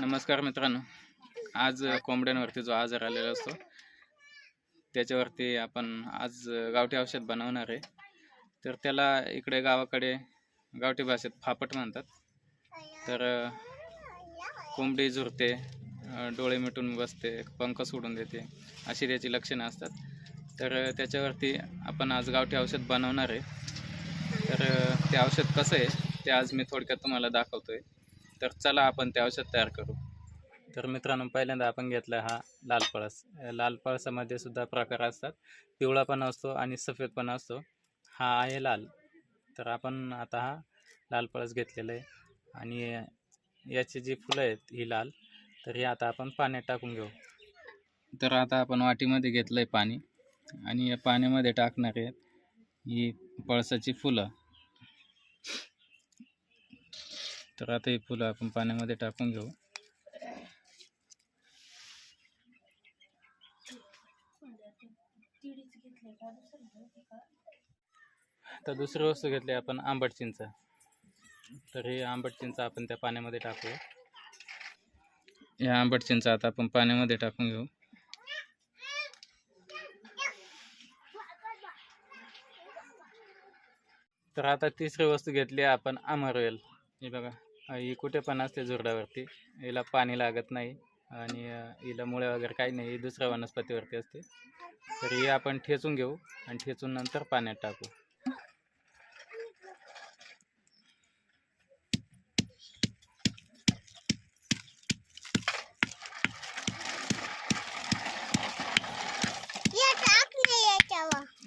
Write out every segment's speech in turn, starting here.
नमस्कार मित्रांनो. आज कोंबड्यांवरती जो आजार आलेला असतो त्याच्यावरती आपण आज गावठी औषध बनवणार आहे. तर त्याला इकडे गावाकडे गावठी भाषेत फापट म्हणतात. तर कोंबडी झुरते डोळे मिटून बसते पंख सोडून देते अशी त्याची लक्षणं असतात. तर त्याच्यावरती आपण आज गावठी औषध बनवणार आहे. तर ते औषध कसं आहे ते आज मी थोडक्यात तुम्हाला दाखवतो आहे तर चला आपण ते औषध तयार करू. तर मित्रांनो पहिल्यांदा आपण घेतला हा लाल पळस. लाल पळसामध्ये सुद्धा प्रकार असतात. पिवळा पण असतो आणि सफेद पण असतो. हा आहे लाल. तर आपण आता हा लाल पळस घेतलेला आहे. आणि याची जी फुलं आहेत ही लाल. तर ही आता आपण पाण्यात टाकून घेऊ. तर आता आपण वाटीमध्ये घेतलं आहे पाणी. आणि या पाण्यामध्ये टाकणार आहेत ही पळसाची फुलं. तर आता ही फुलं आपण पाण्यामध्ये टाकून घेऊ. तर दुसरी वस्तू घेतली आपण आंबट चिंच. तर हे आंबट चिंच आपण त्या पाण्यामध्ये टाकूया. या आंबट चिंच आता आपण पाण्यामध्ये टाकून घेऊ. तर आता तिसरी वस्तू घेतली आहे आपण अमरवेल हे बघा. ही कुठे पण असते झुरडावरती हिला पाणी लागत नाही आणि हिला मुळे वगैरे काही नाही दुसऱ्या वनस्पतीवरती असते. तर ही आपण ठेचून घेऊ आणि ठेचून नंतर पाण्यात टाकू.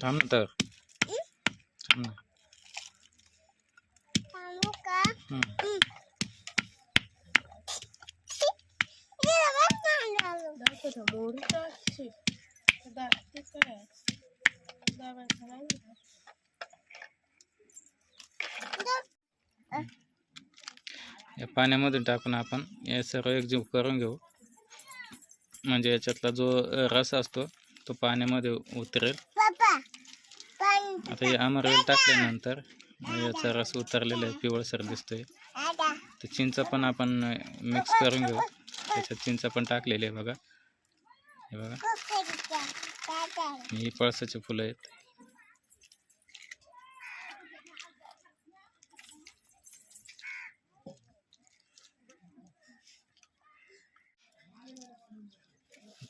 थांब तर. थांब ना सांगू का हं. इकडे बघ ना मोडून टाकशी दाखते काय दाबायचं नाही. या पाण्यामधून टाकून आपण हे सर्व एकजीव करून घेऊ. म्हणजे याच्यातला जो रस असतो तो पाण्यामध्ये उतरेल. आता हे अमरवेल टाकल्यानंतर याचा रस उतरलेला आहे पिवळसर दिसतोय. तर चिंच पण आपण मिक्स करून घेऊ. त्याच्यात चिंच पण टाकलेली आहे बघा. हे बघा. ही पळसाची फुलं आहेत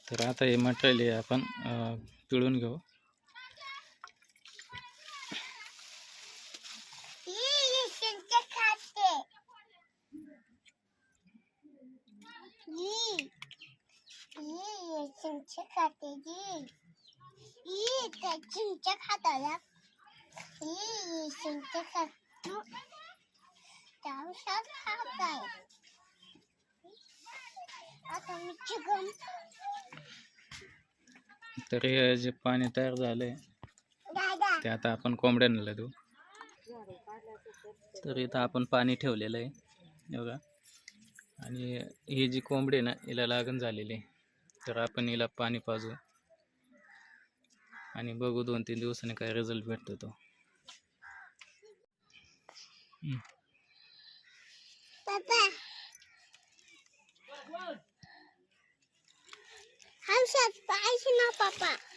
तर आता हे मटेरियल आहे आपण पिळून घेऊ ही ही चिंच खाते ही ही चिंच खाते चिंच खाताला. ही चिंच खातो आता मी चिकन तर हे जे पाणी तयार झालं आहे दादा. ते आता आपण कोंबड्यांना देऊ. तर इथं आपण पाणी ठेवलेलं आहे. बघा. आणि ही जी कोंबडी ना हिला लागण झालेली आहे. तर आपण हिला पाणी पाजू. आणि बघू दोन तीन दिवसांनी काय रिझल्ट भेटतो तो. हम्म. पप्पा. पाहिजे ना पप्पा.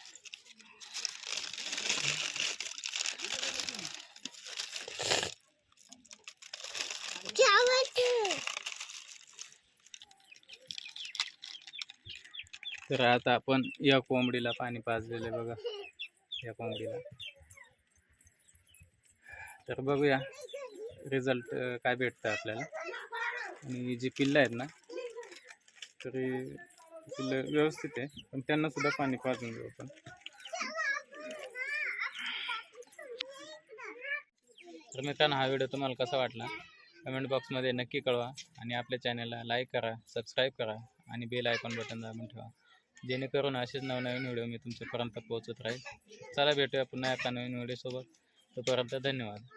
तर आता आपण या कोंबडीला पाणी पाजलेलं आहे बघा. या कोंबडीला. तर बघूया रिझल्ट काय भेटतं आपल्याला. आणि जी पिल्लं आहेत ना तरी पिल्लं व्यवस्थित आहे पण त्यांना सुद्धा पाणी पाजून घेऊ आपण. तर मित्रांनो हा व्हिडिओ तुम्हाला कसा वाटला? कमेंट बॉक्समध्ये नक्की कळवा. आणि आपल्या चॅनलला लाईक करा सबस्क्राईब करा आणि बेल आयकॉन बटन दाबून ठेवा. जेणेकरून असेच नवनवीन व्हिडिओ मी तुमच्यापर्यंत पोहोचत राहील. चला भेटूया पुन्हा एका नवीन व्हिडिओसोबत. तोपर्यंत धन्यवाद.